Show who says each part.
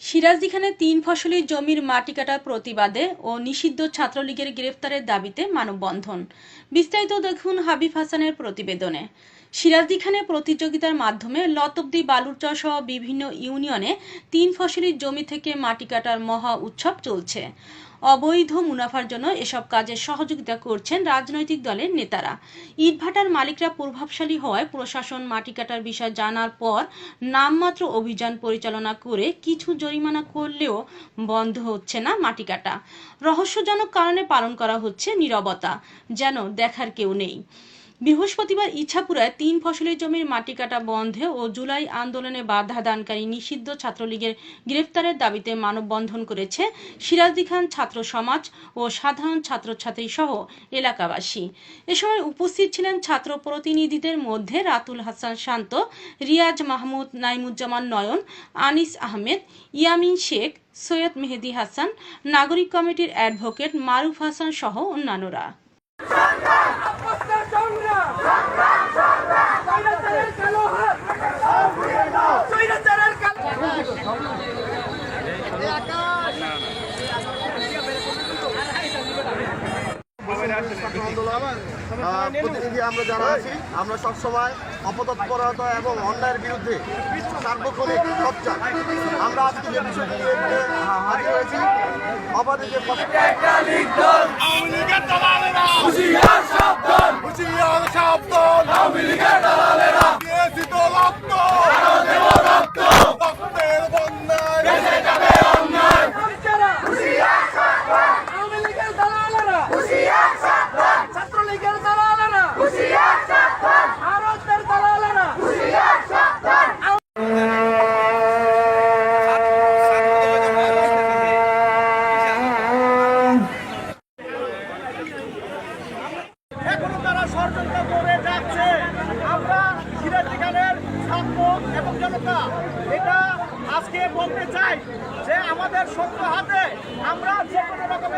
Speaker 1: সিরাজদিখানে তিন ফসলি জমির মাটি কাটার প্রতিবাদে ও নিষিদ্ধ ছাত্রলীগের গ্রেফতারের দাবিতে মানববন্ধন। বিস্তারিত দেখুন হাবিব হাসানের প্রতিবেদনে। সিরাজদিখানে প্রতিযোগিতার মাধ্যমে লতবদি বালুরচর সহ বিভিন্ন ইউনিয়নে তিন ফসলি জমি থেকে মাটি কাটার মহা উৎসব চলছে। অবৈধ মুনাফার জন্য এসব কাজে সহযোগিতা করছেন রাজনৈতিক দলের নেতারা। ইটভাটার মালিকরা প্রভাবশালী হওয়ায় প্রশাসন মাটি কাটার বিষয় জানার পর নামমাত্র অভিযান পরিচালনা করে কিছু জরিমানা করলেও বন্ধ হচ্ছে না মাটি কাটা রহস্যজনক কারণে পালন করা হচ্ছে নীরবতা, যেন দেখার কেউ নেই। বৃহস্পতিবার ইছাপুরায় তিন ফসলি জমির মাটি কাটা বন্ধে ও জুলাই আন্দোলনে বাধা দানকারী নিষিদ্ধ ছাত্রলীগের গ্রেফতারের দাবিতে মানববন্ধন করেছে সিরাজদি খান ছাত্র সমাজ ও সাধারণ ছাত্রছাত্রী সহ এলাকাবাসী। এ সময় উপস্থিত ছিলেন ছাত্র প্রতিনিধিদের মধ্যে রাতুল হাসান শান্ত, রিয়াজ মাহমুদ, নাইমুজ্জামান নয়ন, আনিস আহমেদ, ইয়ামিন শেখ, সৈয়দ মেহেদি হাসান, নাগরিক কমিটির অ্যাডভোকেট মারুফ হাসান সহ অন্যান্যরা।
Speaker 2: প্রতিনিধি আমরা যারা আছি আমরা সবসময় অপতৎপরতা এবং অন্যায়ের বিরুদ্ধে সার্বক্ষণিক সোচ্চার আমরা আজকে যে বিষয়টি নিয়ে এখানে হা- হাজির হয়েছি অবাধে যে কষ্ট
Speaker 3: বিচারা
Speaker 4: জনতা এটা আজকে বলতে চাই যে আমাদের সত্য হাতে আমরা যে কোনো রকমের